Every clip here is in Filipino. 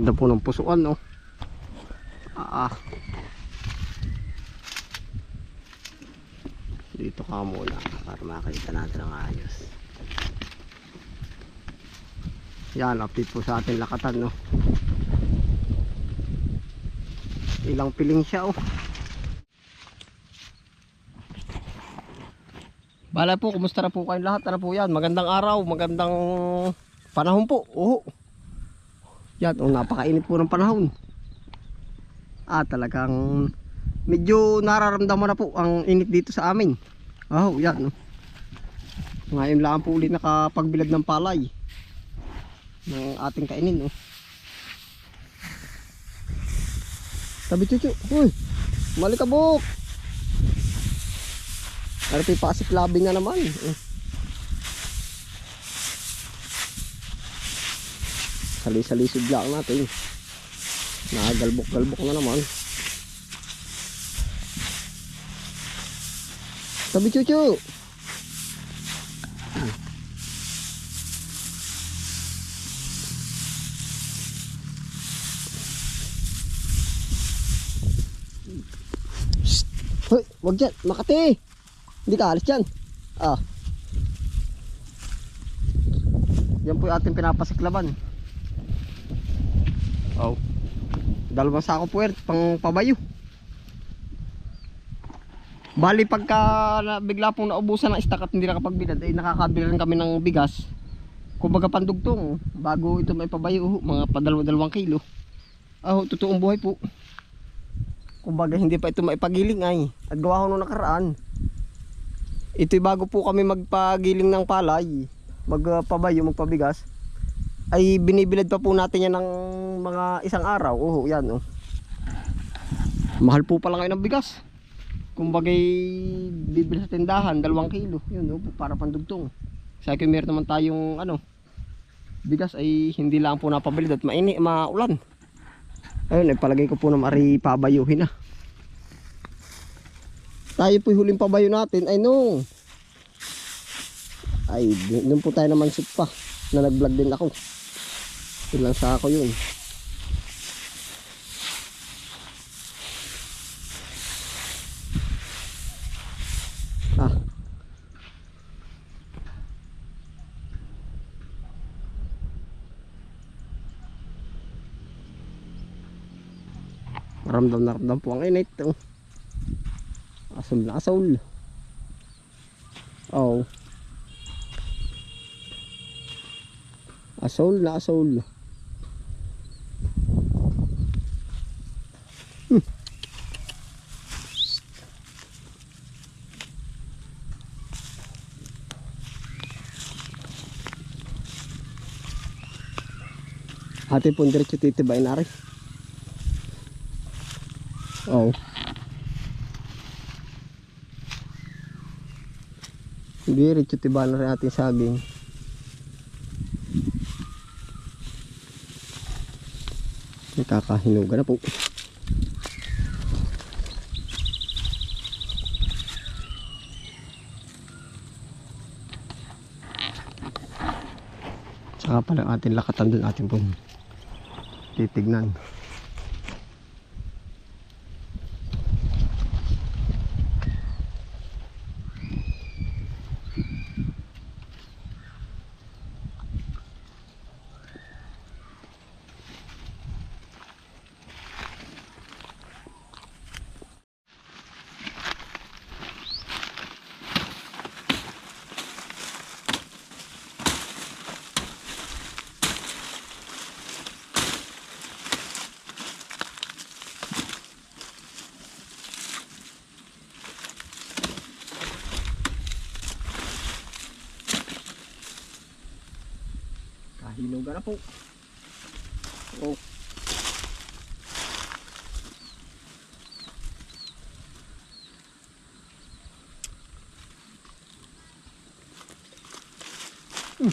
Ganda po ng pusuan, no? Ah. Dito ka muna para makita natin ang ayos. Yan, update po sa ating lakatan, no? Ilang piling siya, oh. Bala po, kumusta na po kayong lahat? Ano po yan? Magandang araw, magandang panahon po. Oo. Yan, oh, napakainit po ng panahon. Ah, talagang medyo nararamdaman na po ang init dito sa amin. Oh, yan. Oh. Ngayon lang po ulit nakapagbilad ng palay ng ating kainin. Oh. Tabi chuchu. Uy, malikabok. Pa pasik labi nga naman. Eh. Sali-salisod lang natin. Nakagalbok-galbok na naman. Tabi chuchu. Hoy, wag dyan. Makati. Hindi ka alis dyan. Ah. Yan po yung ating pinapasiklaban. Oh. Dalawang sako puwert pang pabayo. Bali pagka na, bigla pong naubusan ng stock at hindi nakapagbilad ay nakakabilan kami ng bigas. Kumbaga pandugtong bago ito may pabayo mga padalwa-dalawang kilo. Ah, totoong buhay po. Kumbaga hindi pa ito maipagiling ay. At gawa ko nung nakaraan. Ito'y bago po kami magpagiling ng palay, magpabayo, magpabigas, ay binibilad pa po natin yan ng mga isang araw. Oh, yan oh. Mahal po pala ngayon ng bigas. Kumbagay bibili sa tindahan, dalawang kilo. Yun oh, para pandugtong. Sa akin meron naman tayong ano, bigas ay hindi lang po napabilid at maini, maulan. Ayun, ay palagay ko po na mari pabayuhin na tayo po huling pabayo natin ay no ay doon po tayo naman sit pa na nag vlog din ako ilang sa ako yun ah ramdam na ramdam po ang init oh. Asol na asol. Oh. Asol na asol. Ate pun diretso titibayin na rin. Oh. Diretso tiba na rin ating saging. Nakakahinuga na po. Saka pala ang ating lakatan dun ating po titignan. Kahinuga na po. Oh. Hmm.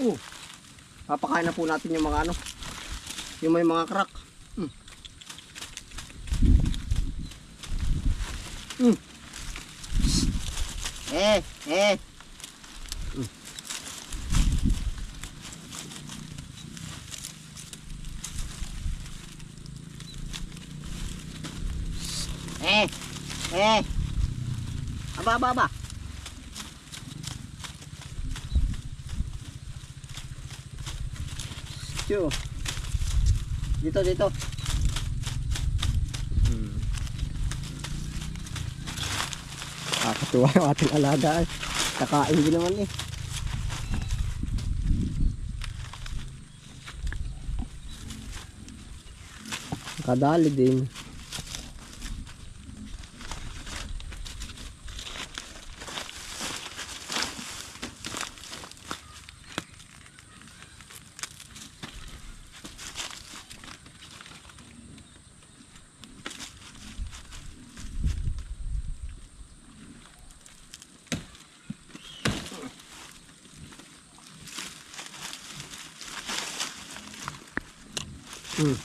Oh. Papakain na po natin yung mga ano. Yung may mga crack. Hmm. Hmm. Eh, eh. Hmm. Eh, eh. Aba, aba, aba. Tiyo. Dito, dito. Hmm. Kakatuwa yung ating alaga. eh. Kakain din naman eh. Kadali din. Hmm.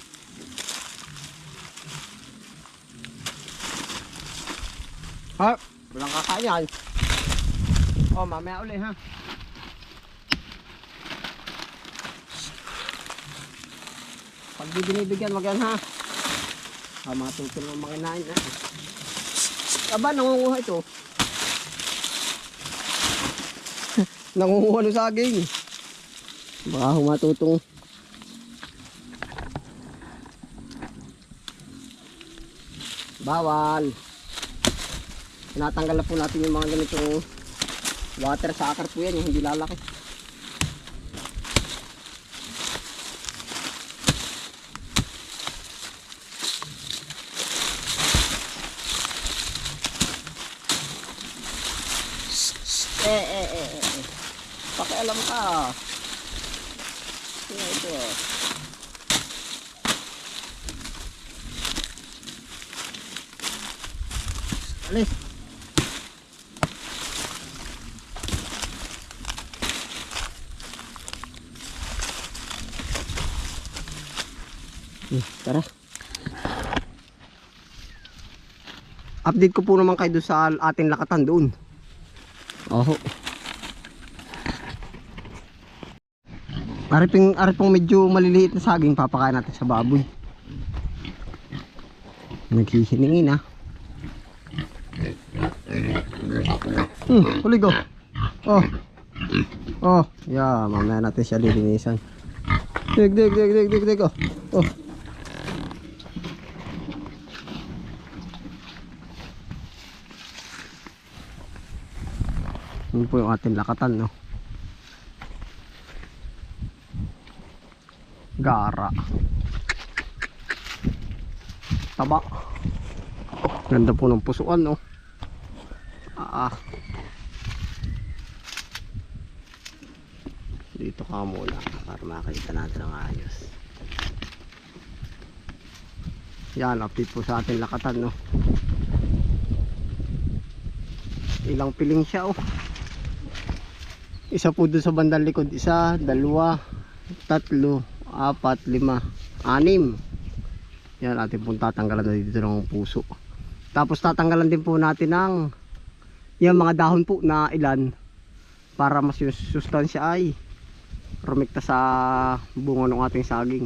Ha? Walang kakain yan. Oh, mamaya uli ha. Pag di binibigyan, wag yan ha. Ha, ang mga kinain ha. Aba, nangunguha ito. nangunguha ng saging. Baka humatutong. Bawal. Tinatanggal na po natin yung mga ganitong water sucker po yan, yung hindi lalaki. Eh, eh, eh, eh. eh. Pakialam ka. Ito, ito. Alis. Hmm, tara. Update ko po naman kayo sa ating lakatan doon. Oho. Ariping, aripong medyo maliliit na saging papakain natin sa baboy. Naghihiningin ah. Hmm, huli ko. Oh. Oh, yeah, mamaya natin siya lilinisan. Dig, dig, dig, dig, dig, dig, oh. Oh. Yun po yung ating lakatan, no? Gara. Taba. Ganda po ng pusuan, no? Ah. Dito ka muna para makita natin ang ayos. Yan, update po sa ating lakatan, no? Ilang piling siya, oh. Isa po doon sa bandang likod. Isa, dalawa, tatlo, apat, lima, anim. Yan, ating pong tatanggalan na dito ng puso. Tapos tatanggalan din po natin ng yung mga dahon po na ilan para mas yung sustansya ay rumikta sa bunga ng ating saging.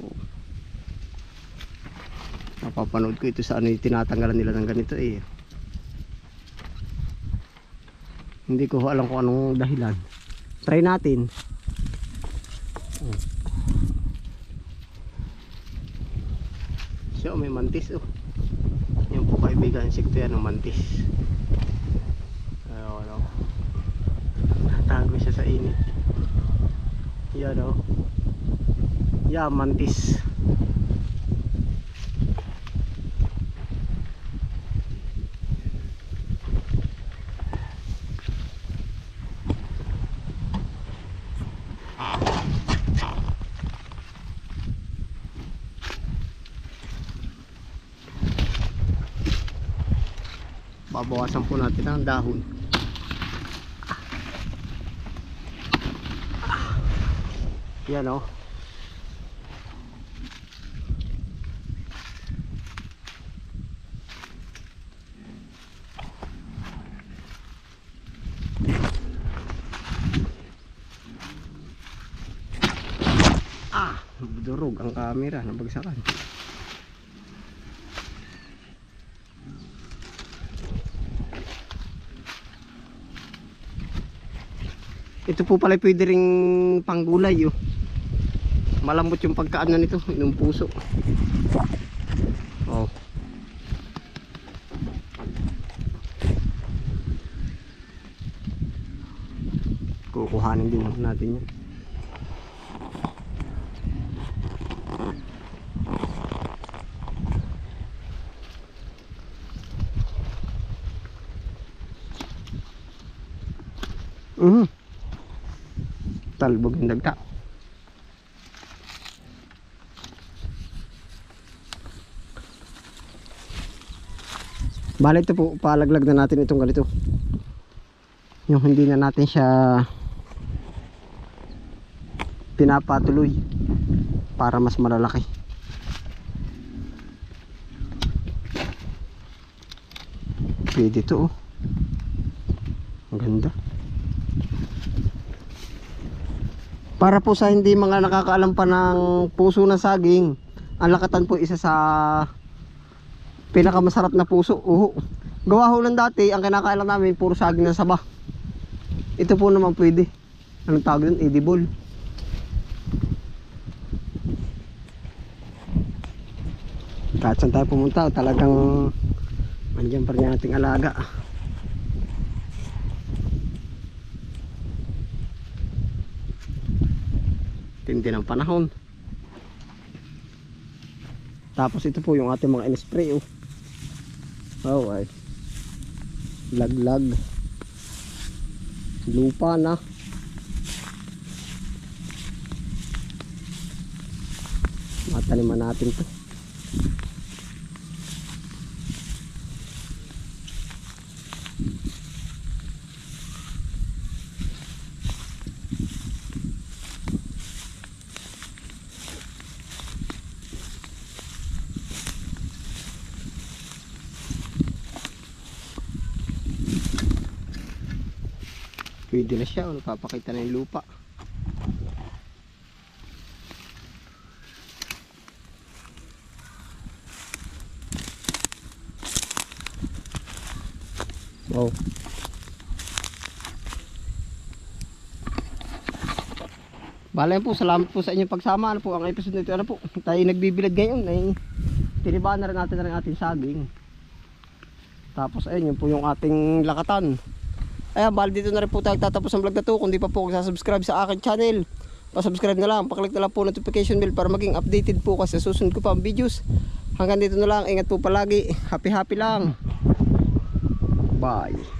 Oh. Napapanood ko ito sa ano yung tinatanggalan nila ng ganito eh. Hindi ko alam kung anong dahilan. Try natin. Oh. Siya, may mantis oh. Yan po kaibigan, insekto yan ng mantis. Ayun, ano. Natago siya sa init. Yan o. Yeah, mantis. babawasan po natin ang dahon Yan oh. Ah, durog ang camera, nabagsakan. Ito po pala pwede ring panggulay oh. Malambot yung pagkaano nito, yung puso. Oh. Kukuhanin din natin yan. Mhm. Talbog yung dagta. Bale ito po, palaglag na natin itong ganito. Yung hindi na natin siya pinapatuloy para mas malalaki. Pwede to oh. Ang ganda. Para po sa hindi mga nakakaalam pa ng puso ng saging, ang lakatan po isa sa pinakamasarap na puso. Uho. Gawa ho lang dati, ang kinakailan namin puro saging ng saba. Ito po naman pwede. Anong tawag doon? Edible. Kahit saan tayo pumunta, talagang andyan pa rin ating alaga. Tindi ng panahon. Tapos ito po yung ating mga in-spray oh. Oh ay. Laglag. Lupa na. Mataniman natin to. Pwede na siya. oh, Napapakita na yung lupa. Wow. Bala po, salamat po sa inyong pagsama. Ano po, ang episode nito, ano po, tayo nagbibilad ngayon. Ay, tinibaan na rin natin na rin ating saging. Tapos ayun, yun po yung ating lakatan. Ayan, bali dito na rin po tayo tatapos ang vlog na to. Kung di pa po subscribe sa akin channel, pa-subscribe na lang. Paklik na lang po notification bell para maging updated po kasi susunod ko pa ang videos. Hanggang dito na lang. Ingat po palagi. Happy happy lang. Bye.